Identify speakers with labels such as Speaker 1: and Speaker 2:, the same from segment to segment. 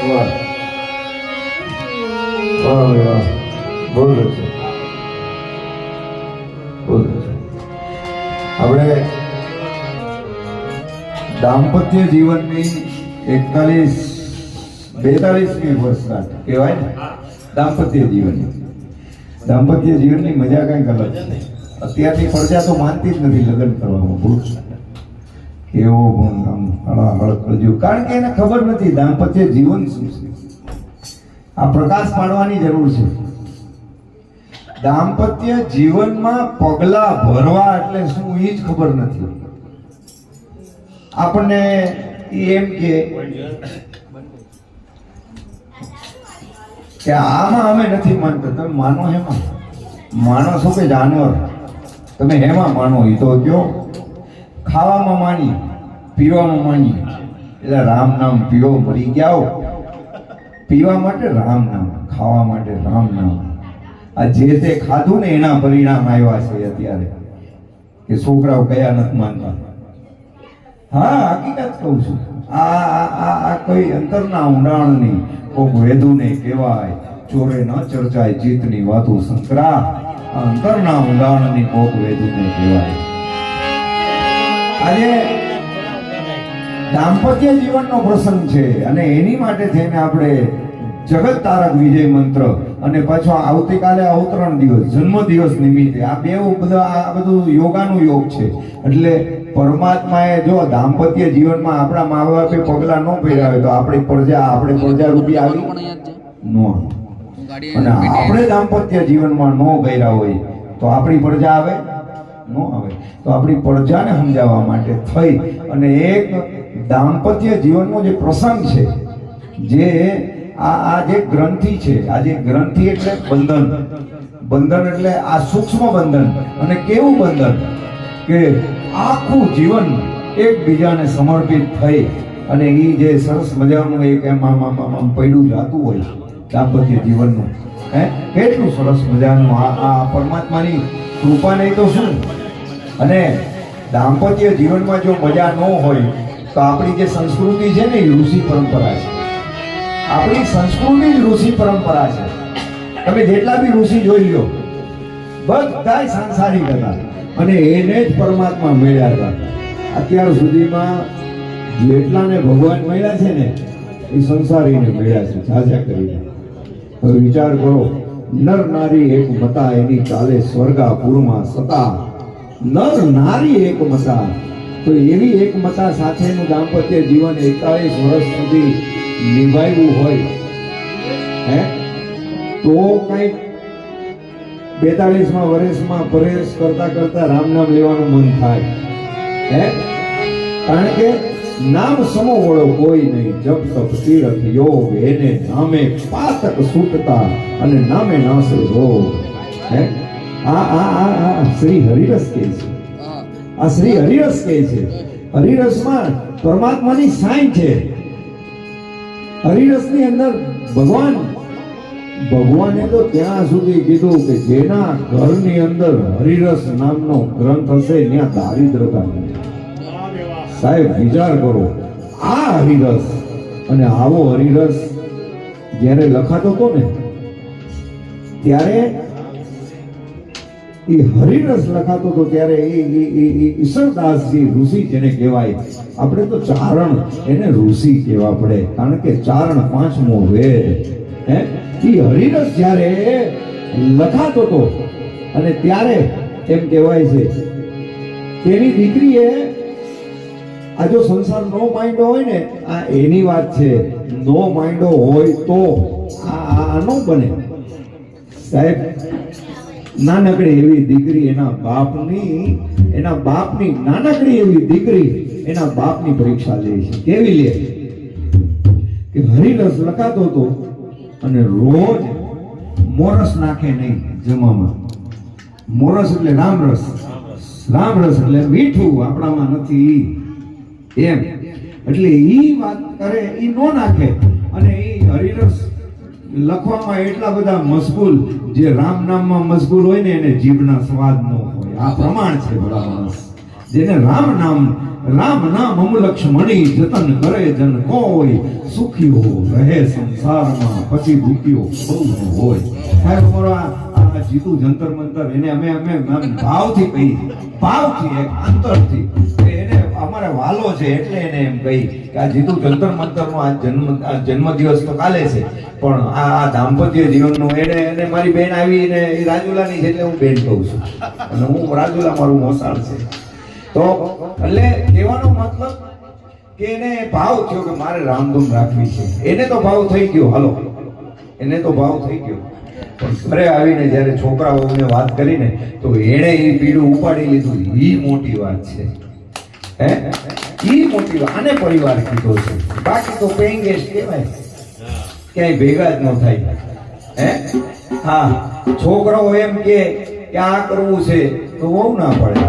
Speaker 1: વાહ. વાહ વાહ બહુ રચે આપણે દાંપત્ય જીવનની એકતાલીસ, બેતાલીસમી વર્ષગાંઠ કહેવાય ને? દાંપત્ય જીવનની. દાંપત્ય જીવનની મજા કંઈક અલગ છે. અત્યારની પ્રજા તો માનતી જ નથી લગ્ન કરવામાં, ભૂલ કેવો ગુણ આમ કરજો. કારણ કે એને ખબર નથી દાંપત્ય જીવન શું છે. આ પ્રકાશ પાડવાની જરૂર છે. દાંપત્ય જીવનમાં પગલા ભરવા એટલે શું એ જ ખબર નથી. આપણને એમ કે કે આમાં અમે નથી માનતા. તમે માનો હેમાં? છો કે જાનવર? તમે હેમાં માનો? એ તો કયો? ખાવામાં માની. પીવામાં માંડી એટલે રામ નામ પીવો મરી ગયા પીવા માટે રામ નામ, ખાવા માટે રામ નામ. આ જે તે ખાધું ને એના પરિણામ આવ્યા છે અત્યારે. કે છોકરાઓ કયા નથી માનતા. હા, હકીકત કહું છું. આ આ, આ- કોઈ અંતરના ઊંડાણની કોક વેદુને કહેવાય. ચોરે ન ચર્ચાય જીતની વાતો સંકરા. અંતરના ઊંડાણની કોક વેદુને કહેવાય. આજે દાંપત્ય જીવનનો પ્રસંગ છે અને એની માટે થઈને આપણે જગત તારક વિજય મંત્ર અને પાછો આવતીકાલે અવતરણ દિવસ, જન્મ દિવસ નિમિત્તે. આ બે બધા, આ બધું યોગાનું યોગ છે. એટલે પરમાત્માએ જો દાંપત્ય જીવનમાં આપણા મા બાપે પગલા ન હોય તો આપણી પ્રજા, આપણે પ્રજા રૂપી આવી નો અને આપણે દાંપત્ય જીવનમાં ન ગયા હોય તો આપણી પ્રજા આવે? ન આવે. તો આપણી પ્રજાને સમજાવવા માટે થઈ અને એક દાંપત્ય જીવનનો જે પ્રસંગ છે, જે આ આ જે ગ્રંથિ છે, આ જે ગ્રંથિ એટલે બંધન. બંધન એટલે આ સૂક્ષ્મ બંધન. અને કેવું બંધન? કે આખું જીવન એકબીજાને સમર્પિત થઈ અને એ જે સરસ મજાનું એક એમ આમ આમ આમ પડ્યું જાતું હોય, દાંપત્ય જીવનનું. હે? કેટલું સરસ મજાનું આ આ પરમાત્માની કૃપા નહીં તો શું? અને દાંપત્ય જીવનમાં જો મજા ન હોય તો આપણી જે સંસ્કૃતિ છે ને, એ ઋષિ પરંપરા છે. આપણી સંસ્કૃતિ જ ઋષિ પરંપરા છે. તમે જેટલા બી ઋષિ જોઈ લો, બધાય સાંસારિક હતા. અને એને જ પરમાત્મા મળ્યા હતા. અત્યાર સુધીમાં જેટલાને ભગવાન મળ્યા છે ને, એ સંસારીને મળ્યા છે, સાજા કરીને. હવે વિચાર કરો, નર નારી એક મતા એની ચાલે સ્વર્ગાપુરમાં સતા. નર નારી એક મતા. તો એવી એકમતા સાથેનું દાંપત્ય જીવન એકતાલીસ વર્ષ સુધી નિભાવ્યું હોય, હે? તો કંઈક બેતાળીસમાં વર્ષમાં પરેશ કરતા કરતા રામ નામ લેવાનું મન થાય, હે? કારણ કે નામ સમો વળો કોઈ નહીં. જપ, તપ, તીર્થ, યોગ, એને નામે પાતક સૂટતા અને નામે નાશ રોગ, હે? આ આ આ શ્રી હરિરસ કહે છે. આ શ્રી હરિરસ કહે છે. હરિરસમાં પરમાત્માની સાઈ છે. હરિરસની અંદર ભગવાન, ભગવાને તો ત્યાં સુધી કીધું કે જેના ઘરની અંદર હરિરસ નામનો ગ્રંથ હશે, ત્યાં દારિદ્રતા સાહેબ, વિચાર કરો, આ હરિરસ અને આવો હરિરસ જ્યારે લખાતો હતો ને, ત્યારે એ હરિરસ લખાતો હતો ત્યારે એ ઈશ્વરદાસજી ઋષિ જેને કહેવાય. આપણે તો ચારણ એને ઋષિ કહેવા પડે, કારણ કે ચારણ પાંચમો વેદ. હે? એ હરિરસ જ્યારે લખાતો હતો, અને ત્યારે એમ કહેવાય છે, તેની દીકરીએ આ જો સંસાર નો માંડ્યો હોય ને, આ એની વાત છે, નો માંડ્યો હોય તો આ- આ નો બને. સાહેબ નાનકડી એવી દીકરી એના બાપની એના બાપની નાનકડી એવી દીકરી એના બાપની પરીક્ષા લે છે. કેવી લે? કે હરિરસ લખાતો હતો અને રોજ મોરસ નાખે નહીં જમામાં મોરસ એટલે રામરસ. રામરસ એટલે મીઠું આપણામાં નથી. એમ. એટલે ઈ વાત કરે, ઈ નો નાખે. અને ઈ હરિરસ લખવામાં એટલા બધા મશગુલ જે રામ નામમાં મશગુલ હોય ને એને જીભના સ્વાદ ન હોય. આ પ્રમાણ છે ભલા જેને રામ નામ રામ નામ અમલક્ષ્મણી જતન કરે જન કોઈ સુખીઓ રહે સંસારમાં પછી ભૂખ્યો બહુ હોય. સાહેબ, અમારો જીતુ જંતર મંતર એને અમે અમે ભાવથી કહી, ભાવથી એક અંતરથી એને અમારે વાલો છે એટલે એને એમ કહી કે આ જીતુ જંતર મંતરનો આ જન્મ આ જન્મદિવસ તો કાલે છે. પણ આ આ દાંપત્ય જીવનનું એને એને મારી બેન આવી એ રાજુલાની છે એટલે હું બેન કહું છું. અને હું રાજુલા મારું મોસાળ છે. તો એટલે કહેવાનો મતલબ કે એને ભાવ થયો કે મારે રામધૂન રાખવી છે. એને તો ભાવ થઈ ગયો, હાલો. એને તો ભાવ થઈ ગયો. પણ ઘરે આવીને જ્યારે છોકરાઓને વાત કરીને તો એણે એ પીડું ઉપાડી લીધું. એ મોટી વાત છે. હે? એ મોટી વાત. આને પરિવાર કીધો છે. બાકી તો પેઇંગ ગેસ્ટ કહેવાય. ક્યાંય ભેગા જ ન થાય. હે? હા, છોકરાઓ એમ કે કે આ કરવું છે તો બહુ ના પડે.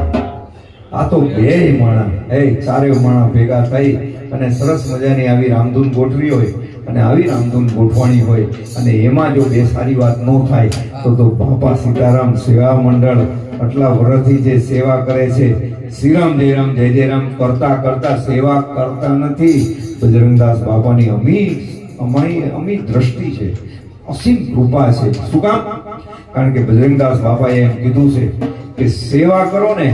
Speaker 1: આ તો બે માણા, એ ચારે માણા ભેગા થઈ અને સરસ મજાની આવી રામધૂન ગોઠવી હોય અને આવી રામધૂન ગોઠવાણી હોય અને એમાં જો બે સારી વાત ન થાય તો તો બાપા સીતારામ સેવા મંડળ આટલા વર્ષથી જે સેવા કરે છે, શ્રીરામ જયરામ જય જયરામ કરતા કરતા સેવા કરતા નથી. બજરંગદાસ બાપાની અમી અમારી અમી દ્રષ્ટિ છે. અસીમ કૃપા છે. શું કામ? કારણ કે બજરંગદાસ બાપાએ એમ કીધું છે કે સેવા કરો ને,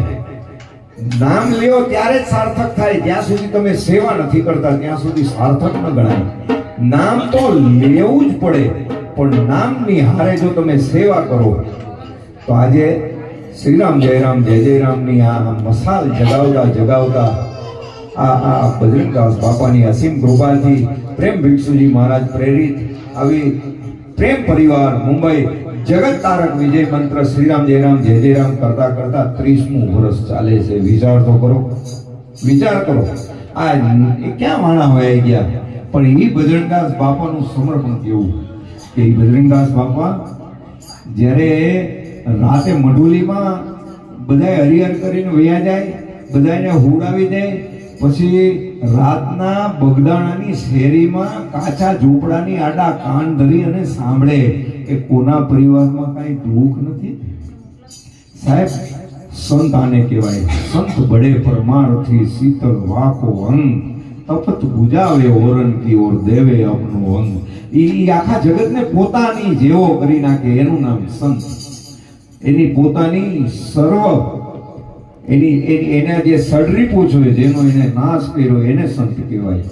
Speaker 1: નામ લ્યો ત્યારે જ સાર્થક થાય. જ્યાં સુધી તમે સેવા નથી કરતા, ત્યાં સુધી સાર્થક ન ગણાય. નામ તો લેવું જ પડે, પણ નામની હારે જો તમે સેવા કરો, તો આજે શ્રીરામ જયરામ, જય જયરામની આ મસાલ જગાવતા જગાવતા આ આ બજરંગદાસ બાપાની અસીમ કૃપાથી પ્રેમ ભિક્ષુજી મહારાજ પ્રેરિત આવી પ્રેમ પરિવાર, મુંબઈ જગત તારક વિજય મંત્ર શ્રીરામ, જયરામ, જય જયરામ કરતા કરતા ત્રીસમું વર્ષ ચાલે છે. વિચાર તો કરો. વિચાર કરો. આ ક્યાં માણા હોય ગયા? પણ એ બજરંગદાસ બાપાનું સમર્પણ કેવું? કે એ બજરંગદાસ બાપા જ્યારે રાતે મઢુલીમાં બધાય હરિહર કરીને વયા જાય બધાને હુડાવી દે પછી રાતના બગદાણાની શેરીમાં કાચા ઝૂંપડાની આડા કાન ધરી અને સાંભળે કે કોના પરિવારમાં કાંઈ દુઃખ નથી? સાહેબ, સંત આને કહેવાય. સંત બડે પરમારથી શીતળ વાકો અંગ, તપત બુજાવે ઓરન કી ઓર દેવે અપનો અંગ. ઈ આખા જગતને પોતાની જેવો કરી નાખે. એનું નામ સંત. એની પોતાની સર્વ એની એની, એને જે સડરી છે જેનો એને નાશ કર્યો, એને સંત કહેવાય.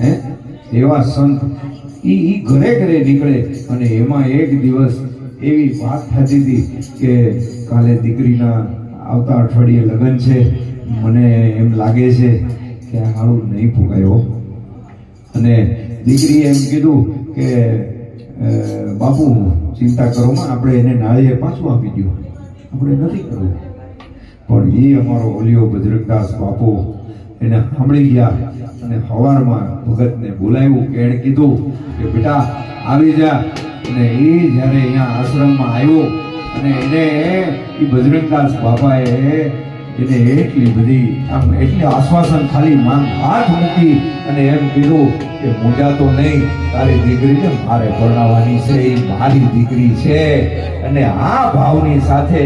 Speaker 1: હે? એવા સંત. એ એ ઘરે ઘરે નીકળે અને એમાં એક દિવસ એવી વાત થતી હતી કે કાલે દીકરીના આવતા અઠવાડિયે લગ્ન છે. મને એમ લાગે છે કે હાળું નહીં ફૂકાયો અને દીકરીએ એમ કીધું કે બાપુ, ચિંતા કરો આપણે એને નાળીએ પાછું આપી દો આપણે નથી કરવું. પણ એ અમારો ઓલિયો બજરંગદાસ બાપુ એને સાંભળી ગયા અને સવારમાં ભગતને બોલાવ્યું કે એણે કીધું કે બેટા આવી જા. અને એ જ્યારે અહીંયા આશ્રમમાં આવ્યો અને એને એ બજરંગદાસ બાપાએ એને એટલી બધી આમ એટલી આશ્વાસન ખાલી માંગ હાથ મૂકી અને એમ કીધું કે મોજા તો નહીં, તારી દીકરીને મારે પરણાવવાની છે, એ મારી દીકરી છે. અને આ ભાવની સાથે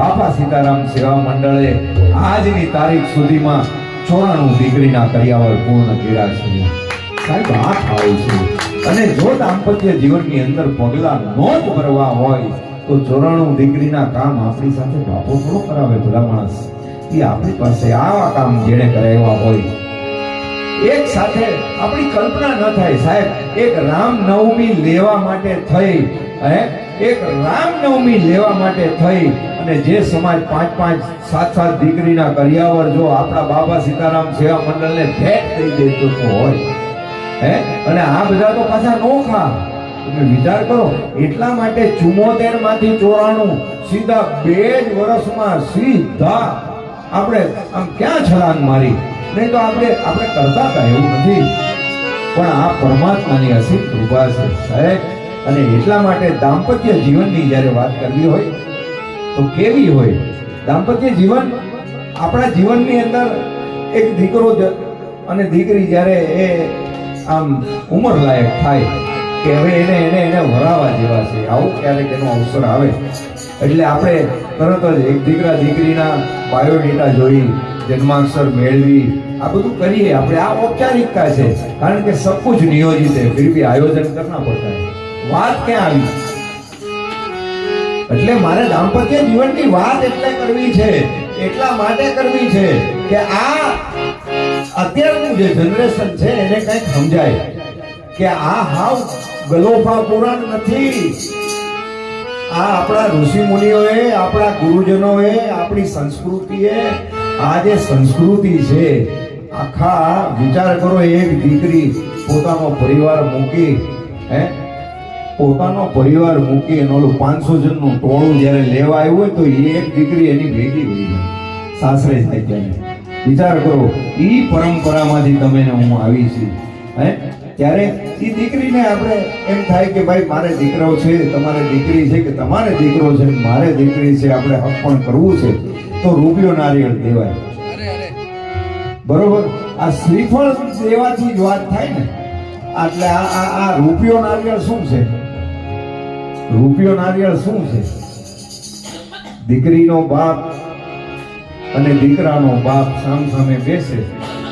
Speaker 1: બાપા સીતારામ સેવા મંડળે આજની તારીખ સુધીમાં ચોરાણું દીકરીના કર્યાવર પૂર્ણ કર્યા છે. સાહેબ, આ ભાવ છે. અને જો દાંપત્ય જીવનની અંદર પગલા નો જ ભરવા હોય, તો ચોરાણું દીકરીના કામ આપણી સાથે બાપો થોડો કરાવે ભલા માણસ. એ આપણી પાસે આવા કામ જેણે કરાવ્યા હોય. એક સાથે આપણી કલ્પના ન થાય, સાહેબ. એક રામ નવમી લેવા માટે થઈ એક રામનવમી લેવા માટે થઈ અને જે સમાજ પાંચ પાંચ, સાત સાત દીકરીના કરિયાવર જો આપણા બાબા સીતારામ સેવા મંડળને ભેટ થઈ ચૂક્યો હોય. હે? અને આ બધા તો પાછા નોખા તમે વિચાર કરો, એટલા માટે ચુમ્મોતેરમાંથી ચોરાણું સીધા બે જ વર્ષમાં સીધા આપણે આમ ક્યાં છલાંગ મારી? નહીં તો આપણે આપણે કરતા હતા એવું નથી. પણ આ પરમાત્માની અસીમ કૃપા છે સાહેબ. અને એટલા માટે દાંપત્ય જીવનની જ્યારે વાત કરવી હોય તો કેવી હોય? દાંપત્ય જીવન આપણા જીવનની અંદર એક દીકરો અને દીકરી જ્યારે એ આમ ઉંમર લાયક થાય કે હવે એને એને એને વરાવા જેવા છે. આવું ક્યારેક એનો અવસર આવે. એટલે આપણે તરત જ એક દીકરા દીકરીના બાયોડેટા જોઈ જન્માક્ષર મેળવી, આ બધું કરીએ આપણે. આ ઔપચારિકતા છે. કારણ કે સબ કુછ નિયોજિત હે ફિર ભી આયોજન કરના પડતા વાત ક્યાં આવી? એટલે મારે દાંપત્ય જીવનની વાત એટલે કરવી છે, એટલા માટે કરવી છે કે આ અત્યારનું જે જનરેશન છે એને કંઈક સમજાય કે આ હાવ ગલોફા પુરાણ નથી. આ આપણા ઋષિ મુનિઓએ, આપણા ગુરુજનોએ, આપણી સંસ્કૃતિએ, આ જે સંસ્કૃતિ છે, આખા વિચાર કરો, એક દીકરી પોતાનો પરિવાર મૂકી, હે પોતાનો પરિવાર મૂકી એનો ઓલું પાંચસો જણનું ટોળું જ્યારે લેવા આવ્યું હોય તો એ એક દીકરી એની ભેગી હોય જાય. સાસરે જાય ત્યારે. વિચાર કરો એ પરંપરામાંથી તમે હું આવી છું. હે? ત્યારે એ દીકરીને આપણે એમ થાય કે ભાઈ, મારે દીકરો છે, તમારે દીકરી છે કે તમારે દીકરો છે, મારે દીકરી છે, આપણે હક પણ કરવું છે, તો રૂપિયો નારિયેળ દેવાય. બરોબર? આ શ્રીફળ દેવાથી જ વાત થાય ને. એટલે આ આ રૂપિયો નારિયેળ શું છે? રૂપિયો નારિયેળ શું છે? દીકરીનો બાપ અને દીકરાનો બાપ સામ સામે બેસે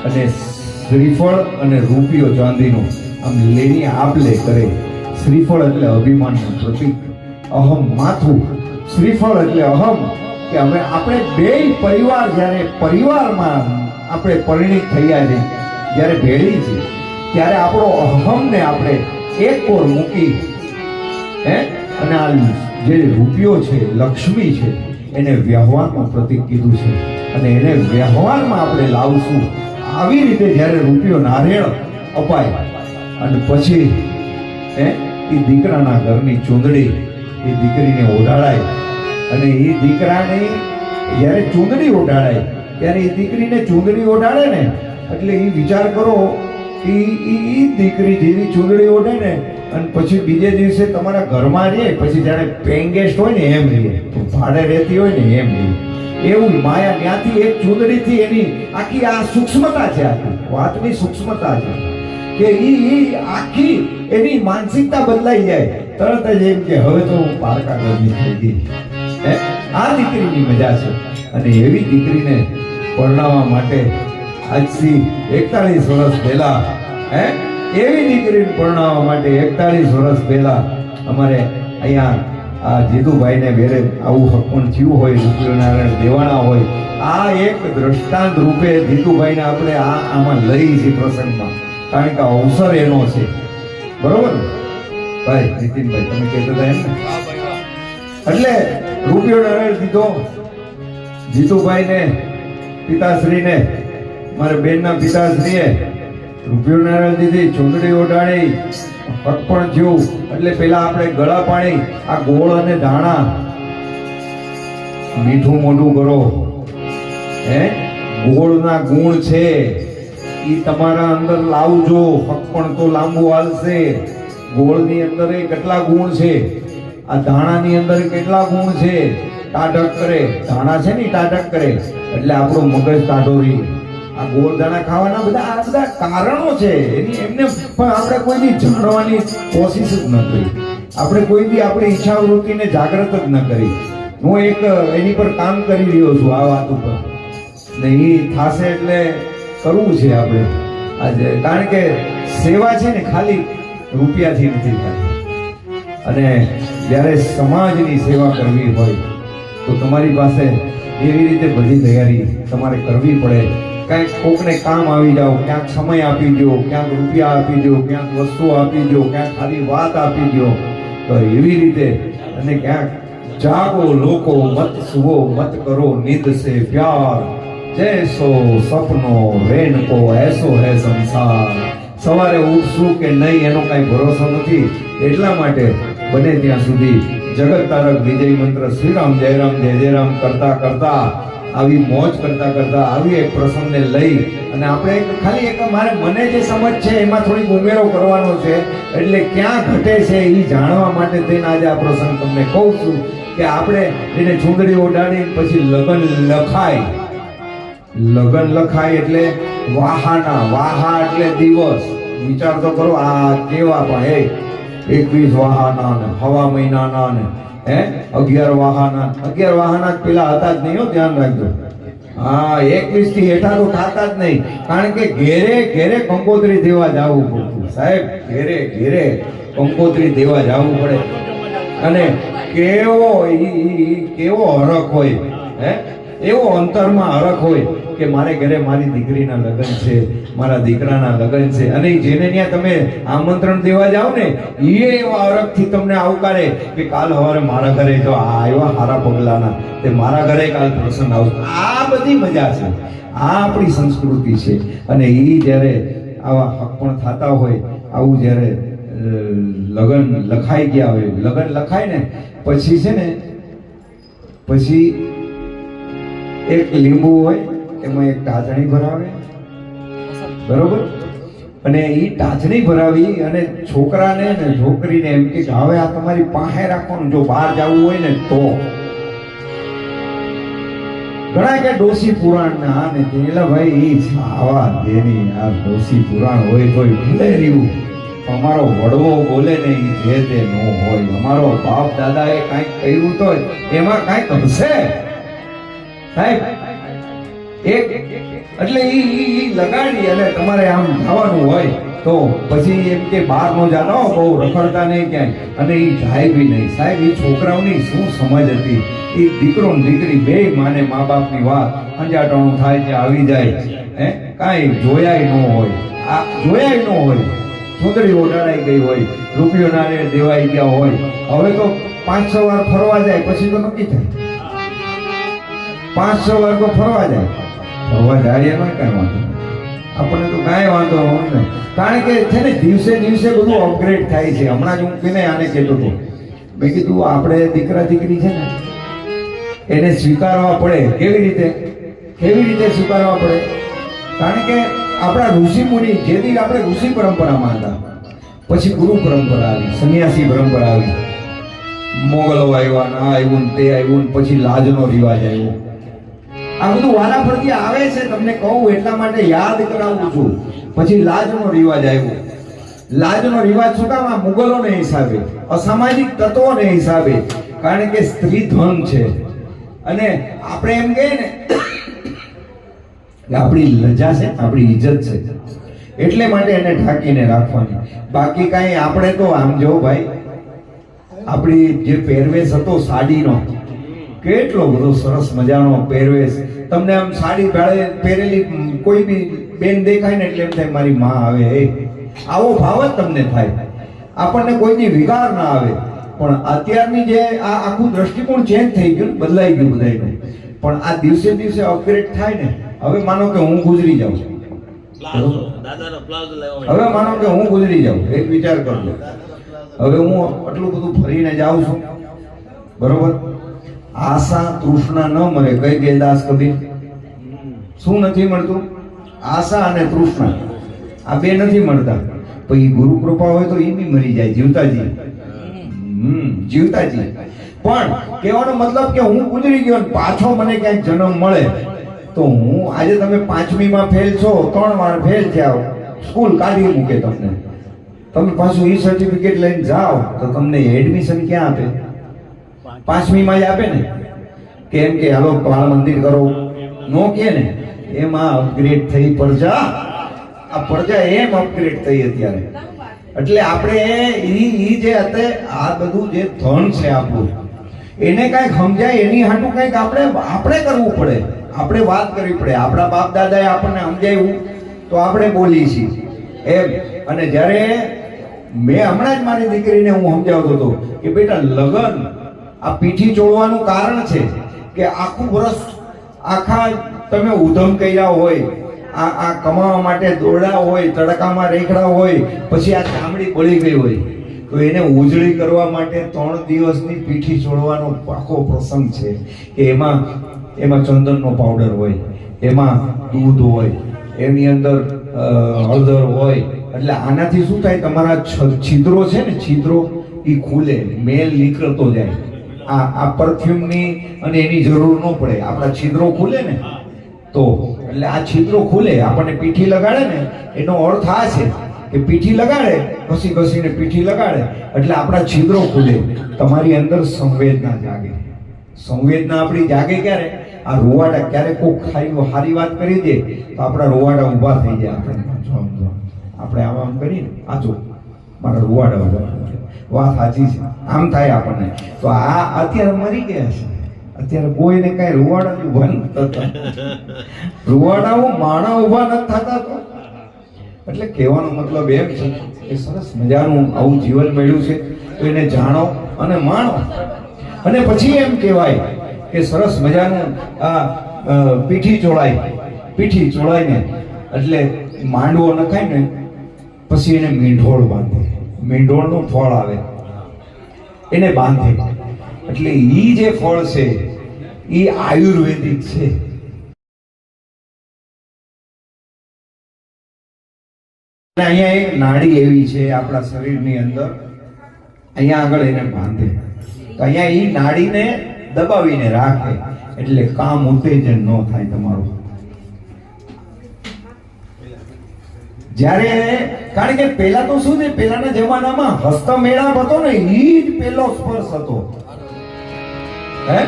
Speaker 1: અને શ્રીફળ અને રૂપિયો ચાંદીનો આમ લેની આપ લે કરે. શ્રીફળ એટલે અભિમાનનું પ્રતીક. અહમ માથું. શ્રીફળ એટલે અહમ કે હવે આપણે બે પરિવાર, જ્યારે પરિવારમાં આપણે પરિણિત થયા છે, જ્યારે ભેળી છે ત્યારે આપણો અહમને આપણે એક કોર મૂકી, હે? અને આ જે રૂપિયો છે, લક્ષ્મી છે, એને વ્યવહારમાં પ્રતિક કીધું છે. અને એને વ્યવહારમાં આપણે લાવશું. આવી રીતે જ્યારે રૂપિયો નારિયેળ અપાય, અને પછી એ દીકરાના ઘરની ચૂંદડી એ દીકરીને ઓઢાડાય અને એ દીકરાને જ્યારે ચૂંદડી ઓઢાડાય ત્યારે એ દીકરીને ચૂંદડી ઓઢાડે ને, એટલે એ વિચાર કરો કે ઈ દીકરી જેવી ચૂંદડી ઓઢે ને અને પછી બીજે દિવસે તમારા ઘરમાં રહે, પછી જ્યારે પેંગેસ્ટ હોય ને, એમ રહે. ભાડે રહેતી હોય ને, એમ રહે. એવું માયા ત્યાંથી એક ચૂંદડીથી એની આખી આ સૂક્ષ્મતા છે આખી, વાતની સૂક્ષ્મતા છે. કે એ આખી એની માનસિકતા બદલાઈ જાય. તરત જ એમ કે, હવે તો હું પારકા ગરમી થઈ ગઈ? આ દીકરીની મજા છે. અને એવી દીકરીને પરણાવવા માટે આજથી એકતાળીસ વર્ષ પહેલા, હે? એવી દીકરીને પરણાવવા માટે એકતાલીસ વર્ષ પહેલા અમારે અહીંયા આ જીતુભાઈને બેરે આવું હકમણ થયું હોય સૂર્યનારાયણ દેવાણા હોય, આ એક દ્રષ્ટાંત રૂપે જીતુભાઈને આપણે આ આમાં લઈ છે પ્રસંગમાં. કારણ કે અવસર એનો છે. બરોબર? ભાઈ, નીતિનભાઈ, તમે કહેતા હતા એમ એટલે રૂપિયો નારાયણ દીધો. જીતુભાઈને, પિતાશ્રીને, મારા બેનના પિતાશ્રીએ રૂપિયો નારાયણ દીધી ચૂંદડી ઓઢાડી પણ થયું. એટલે પેલા આપણે ગળા પાણી, આ ગોળ અને ધાણા. મીઠું મોઢું કરો. હે? ગોળના ગુણ છે. એ તમારા અંદર લાવજો. પટપણ તો લાંબુ હાલશે. ગોળની અંદર એ કેટલા ગુણ છે? આ ધાણાની અંદર કેટલા ગુણ છે? ટાઢક કરે. ધાણા છે ને ટાઢક કરે. એટલે આપણો મગજ ટાઢો રહે. આ ગોળ દાણા ખાવાના બધા આ બધા કારણો છે. એની એમને પણ આપણે કોઈની જાણવાની કોશિશ જ ન કરી. આપણે કોઈ બી આપણી ઈચ્છા વૃત્તિને જાગૃત જ ન કરી. હું એક, એની પર કામ કરી રહ્યો છું આ વાત ઉપર. ને એ થાશે એટલે કરવું છે આપણે. આજે કારણ કે સેવા છે ને ખાલી રૂપિયાથી નથી થતી અને જ્યારે સમાજની સેવા કરવી હોય, તો તમારી પાસે એવી રીતે બધી તૈયારી તમારે કરવી પડે. ક્યાંક કોકને કામ આવી જાઓ, ક્યાંક સમય આપી દો ક્યાંક રૂપિયા આપી દો ક્યાંક વસ્તુ આપી દો ક્યાંક ખાલી વાત આપી દો તો એવી રીતે અને ક્યાંક જાગો લોકો, મત સુવો, મત કરો, નિદ સે પ્યાર. જૈસો સપનો રેન કો, એસો હે સંસાર. સવારે ઉઠશું કે નહીં એનો કાંઈ ભરોસો નથી. એટલા માટે બને ત્યાં સુધી જગત તારક વિજય મંત્ર શ્રીરામ, જયરામ, જય જયરામ કરતા કરતા આવી મોજ કરતા કરતા આવી એક પ્રસંગને લઈ અને આપણે એક ખાલી એક મારે મને જે સમજ છે એમાં થોડીક ઉમેરો કરવાનો છે. એટલે ક્યાં ઘટે છે એ જાણવા માટે થઈને આજે આ પ્રસંગ તમને કહું છું કે આપણે એને ચૂંદડી ઓડાડી પછી લગ્ન લખાય. લગ્ન લખાય એટલે વાહાના, વાહા એટલે દિવસ. વિચાર તો કરો, આ કેવા પણ એ એકવીસ વાહાના ને હવા મહિનાના ને હે? અગિયાર વાહના. અગિયાર વાહના પેલા હતા જ નહીં હો, ધ્યાન રાખજો. હા, એકવીસથી હેઠા તો થતા જ નહીં. કારણ કે ઘેરે ઘેરે કંકોત્રી દેવા જવું પડતું. સાહેબ, ઘેરે ઘેરે કંકોત્રી દેવા જવું પડે. અને કેવો કેવો હરખ હોય, હે? એવો અંતરમાં હરખ હોય. કે મારે ઘરે મારી દીકરીના લગ્ન છે, મારા દીકરાના લગ્ન છે. અને જેને ત્યાં તમે આમંત્રણ દેવા જાઓ ને એ એવા અરગથી તમને આવકારે કે કાલ સવારે મારા ઘરે જો આ આવ્યા હારા પગલાના, તે મારા ઘરે કાલ પ્રસંગ આવશે. આ બધી મજા છે. આ આપણી સંસ્કૃતિ છે. અને એ જ્યારે આવા હક પણ થતા હોય, આવું જ્યારે લગ્ન લખાઈ ગયા હોય, લગન લખાય ને, પછી છે ને, પછી એક લીંબુ હોય એમાં એક ટાજણી ભરાવે. બરોબર? અને એ ટાજણી ભરાવી અને છોકરાને ને છોકરીને એમ કે હવે આ તમારી પાસે રાખવાનું જો બહાર જવું હોય ને તો. ઘણા કે ડોસી પુરાણ ને ને તેલા ભાઈ એ આવા દેની આ ડોસી પુરાણ હોય તોય ભલે રહ્યું. અમારો વડવો બોલે ને એ જે તે નો હોય. અમારો બાપ દાદા એ કાંઈક કર્યું તો એમાં કાંઈક હશે. સાહેબ એક, એટલે ઈ લગાડી અને તમારે આમ થવાનું હોય તો પછી એમ કે બહાર નો જાતો બહુ રખડતા નહીં ક્યાંય. અને ઈ જાય બી નહીં. સાહેબ એ છોકરાઓની શું સમજ હતી? એ દીકરો દીકરી બે માને મા બાપની વાત અંજાટણું થાય છે આવી જાય. હે? કાંઈ જોયાય ન હોય. આ જોયાય ન હોય. છોકરી ઓઢાડાઈ ગઈ હોય. રૂપિયો ના દેવાઈ ગયા હોય. હવે તો પાંચ છ વાર ફરવા જાય, પછી તો નક્કી થાય. પાંચ છ વાર તો ફરવા જાય. જાય એમાં કઈ વાંધો આપણને તો કાંઈ વાંધો હોય ને કારણ કે છે ને, દિવસે દિવસે બધું અપગ્રેડ થાય છે. હમણાં જ હું કીને આને કહેતો હતો. મેં કીધું, આપણે દીકરા દીકરી છે ને, એને સ્વીકારવા પડે. કેવી રીતે? કેવી રીતે સ્વીકારવા પડે? કારણ કે આપણા ઋષિ મુનિ, જે દી આપણે ઋષિ પરંપરામાં હતા, પછી ગુરુ પરંપરા આવી, સંન્યાસી પરંપરા આવી. મોગલો આવ્યા ના આવ્યું તે આવ્યું ને પછી લાજનો રિવાજ આવ્યો. આ બધું વાલા ફરતી આવે છે, તમને કહું એટલા માટે યાદ કરાવું છું. પછી લાજનો રિવાજ આવ્યો. લાજનો રિવાજ શું કામ? આ મુગલોને હિસાબે, અસામાજિક તત્વોને હિસાબે, કારણ કે સ્ત્રી ધન છે. અને આપણે એમ કહીએ ને આપણી લજા છે, આપણી ઇજ્જત છે. એટલે માટે એને ઢાંકીને રાખવાની. બાકી કાંઈ આપણે તો આમ જો ભાઈ, આપણી જે પહેરવેશ હતો સાડીનો કેટલો બધો સરસ મજાનો પહેરવેશ. તમને આમ સાડી ભાડે પહેરેલી કોઈ બી બેન દેખાય ને એટલે એમ થાય મારી માં આવે એ આવો ભાવ જ તમને થાય. આપણને કોઈની વિકાર ના આવે. પણ અત્યારની જે આ આખું દ્રષ્ટિકોણ ચેન્જ થઈ ગયું બદલાઈ ગયું બધાયનું. પણ આ દિવસે દિવસે અપગ્રેડ થાય ને હવે માનો કે હું ગુજરી જાઉં હવે માનો કે હું ગુજરી જાઉં એક વિચાર કરજો. હવે હું આટલું બધું ફરીને જાઉં છું. બરોબર? આશા તૃષ્ણા ન મરે કઈ ગઈ દાસ કબીર? શું નથી મળતું? આશા અને તૃષ્ણા. આ બે નથી મળતા. પછી ગુરુ કૃપા હોય તો એ બી મરી જાય, જીવતાજી. હમ, જીવતાજી. પણ કહેવાનો મતલબ કે હું ગુજરી ગયો પાછો મને ક્યાંક જન્મ મળે, તો હું આજે તમે પાંચમીમાં ફેલ છો, ત્રણ વાર ફેલ થયા સ્કૂલ કાઢી મૂકે તમને. તમે પાછું એ સર્ટિફિકેટ લઈને જાઓ, તો તમને એડમિશન ક્યાં આપે? પાંચમીમાં આપે ને, કે એમ કે, હાલો બાળ મંદિર કરો. નો કે ને, એમાં અપગ્રેડ થઈ પ્રજા આ પ્રજા એમ અપગ્રેડ થઈ અત્યારે. એટલે આપણે એ એ જે અત્યારે આ બધું જે ધન છે આપણું, એને કાંઈક સમજાય, એની હાટું કાંઈક આપણે આપણે કરવું પડે. આપણે વાત કરવી પડે. આપણા બાપ દાદાએ આપણને સમજાવ્યું તો આપણે બોલી છીએ. એમ. અને જ્યારે મેં હમણાં જ મારી દીકરીને હું સમજાવતો હતો કે, બેટા, લગન આ પીઠી ચોળવાનું કારણ છે કે આખું વર્ષ આખા તમે ઉધમ કર્યા હોય, આ આ કમાવા માટે દોરડા હોય, તડકામાં રેખડા હોય, પછી આ ચામડી બળી ગઈ હોય, તો એને ઉજળી કરવા માટે ત્રણ દિવસની પીઠી ચોળવાનો આખો પ્રસંગ છે કે એમાં એમાં ચંદનનો પાવડર હોય, એમાં દૂધ હોય, એની અંદર હળદર હોય, એટલે આનાથી શું થાય? તમારા છિદ્રો છે ને, છિદ્રો એ ખુલે, મેલ નીકળતો જાય. આ આ પરફ્યુમની અને એની જરૂર ન પડે. આપણા છિદ્રો ખુલે ને? તો એટલે આ છિદ્રો ખુલે. આપણને પીઠી લગાડે ને એનો અર્થ આ છે કે પીઠી લગાડે ઘસી ઘસીને પીઠી લગાડે. એટલે આપણા છિદ્રો ખુલે. તમારી અંદર સંવેદના જાગે. સંવેદના આપણી જાગે ક્યારે? આ રોવાડા ક્યારેક કોઈક ખાઈ સારી વાત કરી દે તો આપણા રોવાડા ઊભા થઈ જાય આપણે આપણે આમ આમ કરીને આ જો મારા રોવાડા ઊભા. વાત સાચી છે. આમ થાય આપણને. તો આ અત્યારે મરી ગયા છે. અત્યારે કોઈને કઈ રૂવાડા ઊભા નથી થતા. રોવાડાઓ માણા ઊભા નથી થતા તો. એટલે કહેવાનો મતલબ એમ છે કે સરસ મજાનું આવું જીવન મળ્યું છે. તો એને જાણો અને માણો. અને પછી એમ કહેવાય કે સરસ મજાનું આ પીઠી ચોળાય પીઠી ચોળાઈને એટલે માંડવો નખાય ને, પછી એને મીંઢોળ બાંધે. મીંઢોળનું ફળ આવે. એને બાંધે. એટલે ઈ જે ફળ છે, ઈ આયુર્વેદિક છે. અહીંયા એક નાડી એવી છે આપણા શરીરની અંદર. અહીંયા આગળ એને બાંધે. તો અહીંયા એ નાડીને દબાવીને રાખે. એટલે કામ ઉત્તેજન ન થાય તમારું. જ્યારે કારણ કે પહેલા તો શું છે, પહેલાના જમાનામાં હસ્તમેળાપ હતો ને ઈ જ પહેલો સ્પર્શ હતો. હે?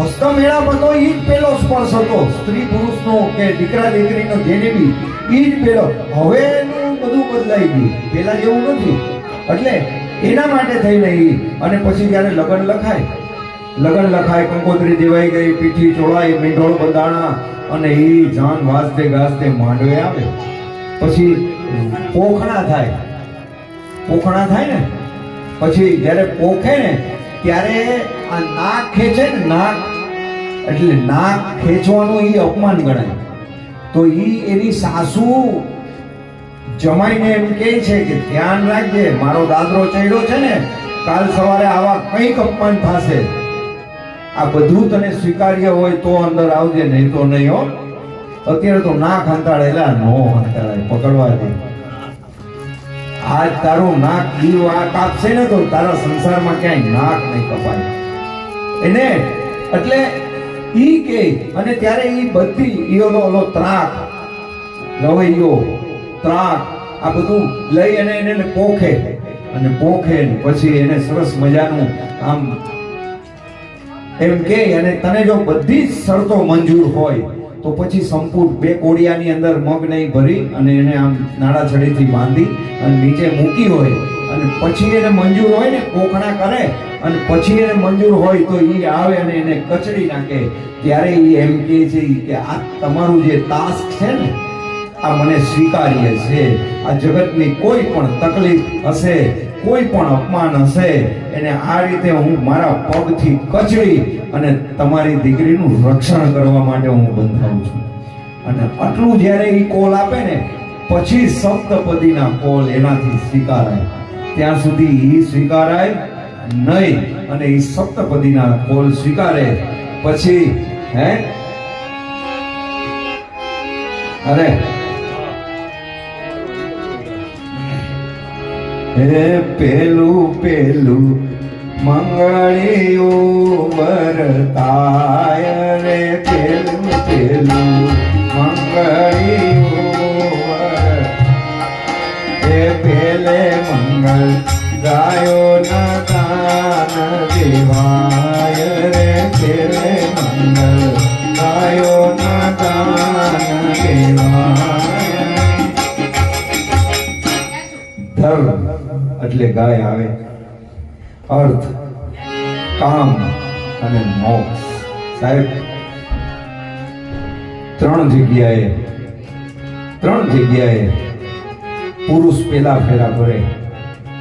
Speaker 1: હસ્તમેળાપ હતો ઈ જ પહેલો સ્પર્શ હતો. સ્ત્રી પુરુષનો કે દીકરા દીકરીનો જેને બી ઈ જ પહેલો. હવે બધું બદલાઈ ગયું. પહેલા જેવું નથી. એટલે એના માટે થઈને ઈ. અને પછી જ્યારે લગ્ન લખાય લગ્ન લખાય, કંકોત્રી દેવાઈ ગઈ, પીઠી ચોળાઈ, મીંઢોળ બંધાણા, અને ઈ જાન વાજતે ગાજતે માંડવે આવે. પછી પોખણા થાય. પોખણા થાય ને? પછી જ્યારે પોખે ને, ત્યારે આ નાક ખેંચે ને, નાક. એટલે નાક ખેંચવાનું એ અપમાન ગણાય. તો એ એની સાસુ જમાઈને એમ કહે છે કે ધ્યાન રાખજે, મારો દાદરો ચડ્યો છે ને, કાલ સવારે આવા કંઈક અપમાન થશે. આ બધું તને સ્વીકાર્ય હોય તો અંદર આવજે, નહીં તો નહીં હો. અત્યારે તો નાક હંતાડેલા નો હંતાડાય પકડવા દે આજ તારું નાક દીવ આ કાપશે ને તો તારા સંસારમાં ક્યાંય નાક નહીં કપાય. એને એટલે ઈ કે, અને ત્યારે ઈ બધી ઈઓનો ઓલો ત્રાક, રવૈયો, ત્રાક, આ બધું લઈ અને એને પોખે, અને પોખે પછી એને સરસ મજાનું આમ એમ કે, અને તને જો બધી જ શરતો મંજૂર હોય તો પછી સંપૂર્ણ બે કોડિયાની અંદર મગ નહીં ભરી અને એને આમ નાળા છડીથી બાંધી અને નીચે મૂકી હોય. અને પછી એને મંજૂર હોય ને કોકણા કરે અને પછી એને મંજૂર હોય તો એ આવે અને એને કચડી નાખે. ત્યારે એ એમ કહે છે કે આ તમારું જે તાસ્ક છે ને, આ મને સ્વીકાર્ય છે. આ જગતની કોઈ પણ તકલીફ હશે, કોઈ પણ અપમાન હશે, એને આ રીતે હું મારા પગથી કચડી અને તમારી દીકરીનું રક્ષણ કરવા માટે હું બંધાવું છું. અને આટલું જ્યારે એ કોલ આપે ને, પછી સપ્તપદીના કોલ એનાથી સ્વીકારાય. ત્યાં સુધી એ સ્વીકારાય નહીં અને એ સપ્તપદીના કોલ સ્વીકારે. પછી, હે? અરે. હે, પેલું પેલું. મંગળિયું વરતાય રે પેલું પેલું મંગળિયું હે પેલે મંગળ. ગાયો ના દાન દેવાય રે પેલે મંગળ. ગાયો ના દાન દેવાય ધર્મ એટલે ગાય આવે. અર્થ, કામ અને મોક્ષ. સાહેબ, ત્રણ જગ્યાએ ત્રણ જગ્યાએ પુરુષ પેલા ફેરા ભરે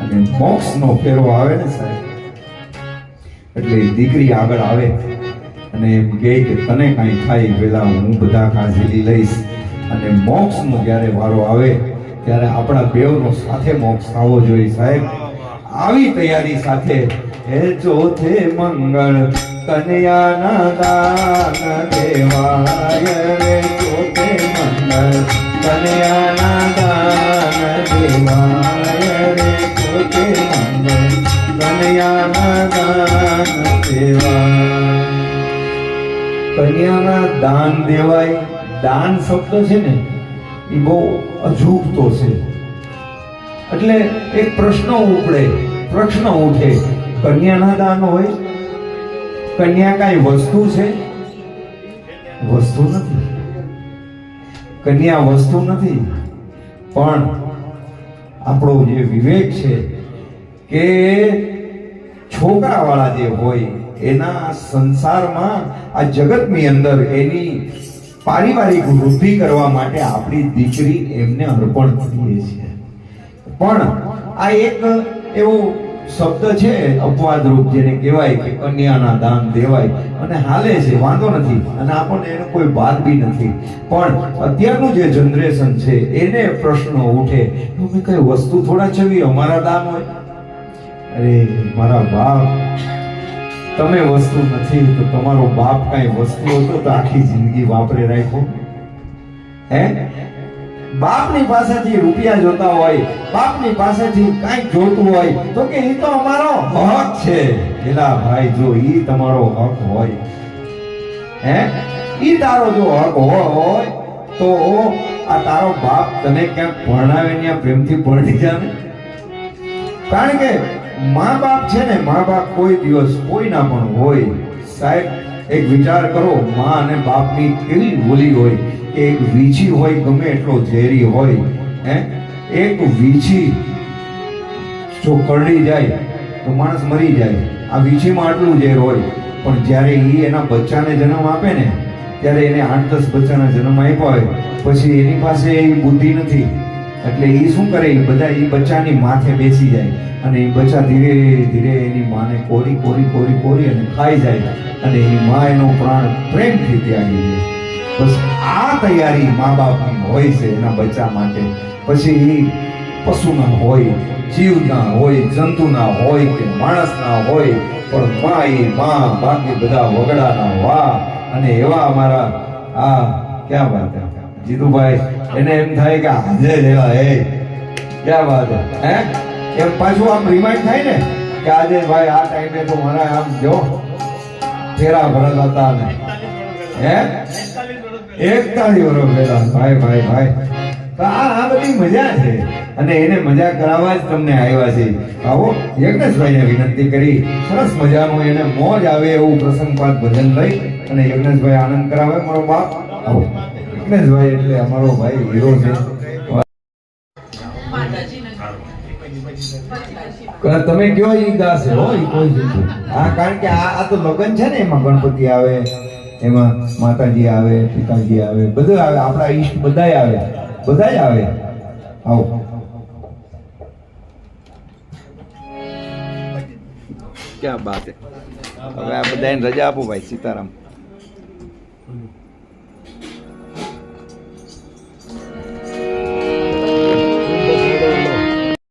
Speaker 1: અને મોક્ષનો ફેરો આવે ને સાહેબ. એટલે દીકરી આગળ આવે અને એમ કહે કે તને કાંઈ થાય પેલા હું બધા કાળજી લઈશ. અને મોક્ષનો જ્યારે વારો આવે, ત્યારે આપણા બેવનો સાથે મોક્ષ થવો જોઈએ સાહેબ. આવી તૈયારી સાથે હે ચોથે મંગળ કન્યાના દાન દેવાય રે ચોથે મંગળ કન્યાના દાન દેવાય રે ચોથે મંગળ કન્યાના દાન દેવાય. કન્યાના દાન દેવાય, દાન શબ્દ છે ને, એ બહુ અજૂબતો છે. એટલે એક પ્રશ્ન ઉપડે પ્રશ્ન ઉઠે. કન્યાના દાન હોય. કન્યા કાંઈ વસ્તુ છે? વસ્તુ નથી. કન્યા વસ્તુ નથી. પણ આપણો જે વિવેક છે કે છોકરાવાળા જે હોય, એના સંસારમાં આ જગતની અંદર એની પારિવારિક વૃદ્ધિ કરવા માટે આપણી દીકરી એમને અર્પણ કરીએ છીએ. પણ આ એક એવો શબ્દ છે, અપવાદરૂપ જેને કહેવાય કે કન્યાના દાન દેવાય. અને હાલે છે, વાંધો નથી. અને આપણને એનો કોઈ બાદ બી નથી. પણ અત્યારનું જે જનરેશન છે, એને પ્રશ્નો ઉઠે. તો કઈ વસ્તુ થોડા છવી અમારા દાન હોય? અરે, મારા બાપ, તમે વસ્તુ નથી, તો તમારો બાપ કઈ વસ્તુ હતો તો આખી જિંદગી વાપરે રાખો હે? બાપની પાસેથી રૂપિયા જોતા હોય, બાપની પાસેથી કાંઈક જોતું હોય, તો કે એ તો અમારો હક છે. એલા ભાઈ, જો એ તમારો હક હોય, હે? એ તારો જો હક હોય, તો આ તારો બાપ તને ક્યાંક ભણાવે ત્યાં પ્રેમથી ભણી જાને? કારણ કે મા બાપ છે ને, મા બાપ કોઈ દિવસ કોઈના પણ હોય. સાહેબ, એક વિચાર કરો, મા અને બાપની કેવી બોલી હોય. એક વીછી હોય, ગમે એટલો ઝેરી હોય, હે? એક વીછી જો કરડી જાય, તો માણસ મરી જાય. આ વીછીમાં આટલું ઝેર હોય. પણ જ્યારે એ એના બચ્ચાને જન્મ આપે ને, ત્યારે એને આઠ દસ બચ્ચાના જન્મ આપ્યા હોય, પછી એની પાસે એ બુદ્ધિ નથી. એટલે એ શું કરે? એ બધા એ બચ્ચાની માથે બેસી જાય. અને એ બચ્ચા ધીરે ધીરે એની માને કોરી કોરી કોરી કોરી અને ખાઈ જાય. અને એની મા એનો પ્રાણ પ્રેમથી ત્યાગી દે બસ આ તૈયારી મા બાપની હોય છે એના બચ્ચા માટે. પછી એ પશુના હોય, જીવના હોય, જંતુના હોય કે માણસના હોય, પણ મા એ મા, બાકી બધા વગડાના વાહ. અને એવા અમારા આ ક્યાં વાત છે? જીતુભાઈ, એને એમ થાય કે આજે લેવા હે ક્યાં વાત હે? એમ પાછું આમ રિમાઇન્ડ થાય ને કે આજે ભાઈ આ ટાઈમે તો મારા આમ જો, ફેરા ભરત હતા ને. હે? એકતાળી વર્ષ પહેલા ભાઈ ભાઈ ભાઈ. તો આ આ બધી મજા છે. અને એને મજા કરાવવા જ તમને આવ્યા છે. આવો યજ્ઞેશભાઈને વિનંતી કરી. સરસ મજાનો એને મોજ આવે એવું પ્રસંગપાત ભજન લઈ અને યજ્ઞેશભાઈ આનંદ કરાવે. મારો બાપ આવો. યજ્ઞેશભાઈ એટલે અમારો ભાઈ હીરો છે. તમે કયો ઈ ગાશે હો? ઈ કોઈ આ કારણ કે આ આ તો લગન છે ને એમાં ગણપતિ આવે. એમાં માતાજી આવે, પિતાજી આવે, બધું આવે, આપણા ઈષ્ટ બધાય આવે. બધાય આવે. આવો. ક્યાં બાત હવે આ બધાને રજા આપો ભાઈ, સીતારામ.